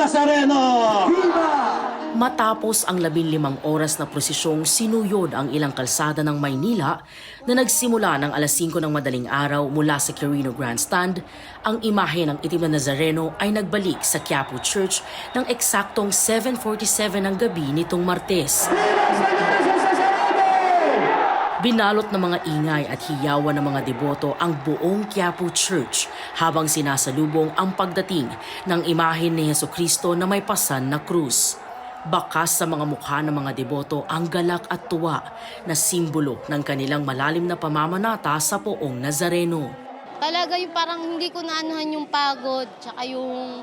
Nazareno! Matapos ang labinlimang oras na prosisyong sinuyod ang ilang kalsada ng Maynila na nagsimula ng alas 5 ng madaling araw mula sa Quirino Grandstand, ang imahe ng itim na Nazareno ay nagbalik sa Quiapo Church ng eksaktong 7.47 ng gabi nitong Martes. Binalot ng mga ingay at hiyawan ng mga deboto ang buong Quiapo Church habang sinasalubong ang pagdating ng imahe ni Yeso Kristo na may pasan na krus. Bakas sa mga mukha ng mga deboto ang galak at tuwa na simbolo ng kanilang malalim na pamamanata sa poong Nazareno. Talaga yung parang hindi ko naanuhan yung pagod, tsaka yung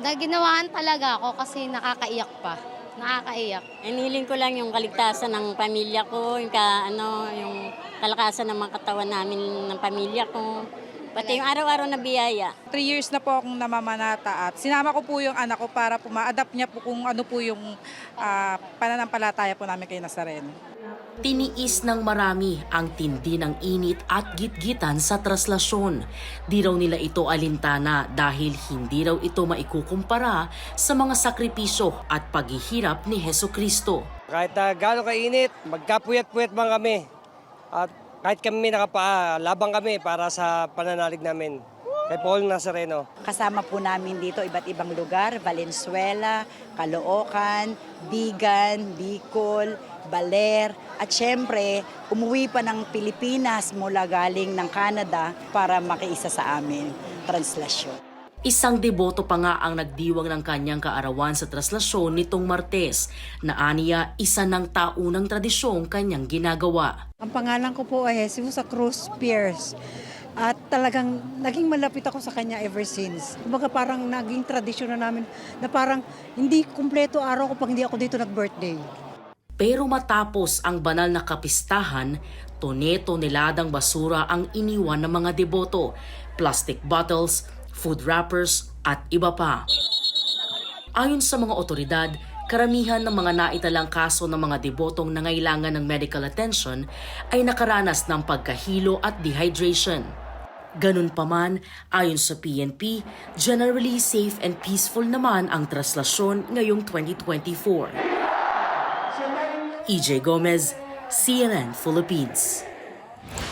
naginawahan talaga ako kasi nakakaiyak pa. Nakakaiyak. Iniling ko lang yung kaligtasan ng pamilya ko, yung, ka, ano, yung kalakasan ng mga katawan namin ng pamilya ko. Pati yung araw-araw na biyaya. Three years na po akong namamanata at sinama ko po yung anak ko para po ma-adapt niya po kung ano po yung ah, pananampalataya po namin kay Nazareno. Tiniis ng marami ang tindi ng init at gitgitan sa traslasyon. Di raw nila ito alintana dahil hindi raw ito maikukumpara sa mga sakripisyo at paghihirap ni Heso Kristo. Kahit uh, gaano kainit, magkapuyat-puyat man kami. At kahit kami nakapaa, labang kami para sa pananalig namin. Kay Paul Nazareno. Kasama po namin dito iba't ibang lugar, Valenzuela, Caloocan, Bigan, Bicol, Baler, at syempre, umuwi pa ng Pilipinas mula galing ng Canada para makiisa sa amin, translasyon. Isang deboto pa nga ang nagdiwang ng kanyang kaarawan sa traslasyon nitong Martes na aniya isa ng taunang tradisyong kanyang ginagawa. Ang pangalan ko po ay Jesus sa Cruz Pierce. At talagang naging malapit ako sa kanya ever since. Kumbaga parang naging tradisyon na namin na parang hindi kumpleto araw ko pag hindi ako dito nag-birthday. Pero matapos ang banal na kapistahan, tone-toneladang basura ang iniwan ng mga deboto, plastic bottles, food wrappers at iba pa. Ayon sa mga otoridad, karamihan ng mga naitalang kaso ng mga debotong nangailangan ng medical attention ay nakaranas ng pagkahilo at dehydration. Ganun pa man, ayon sa PNP, generally safe and peaceful naman ang traslasyon ngayong 2024. EJ Gomez, CNN Philippines.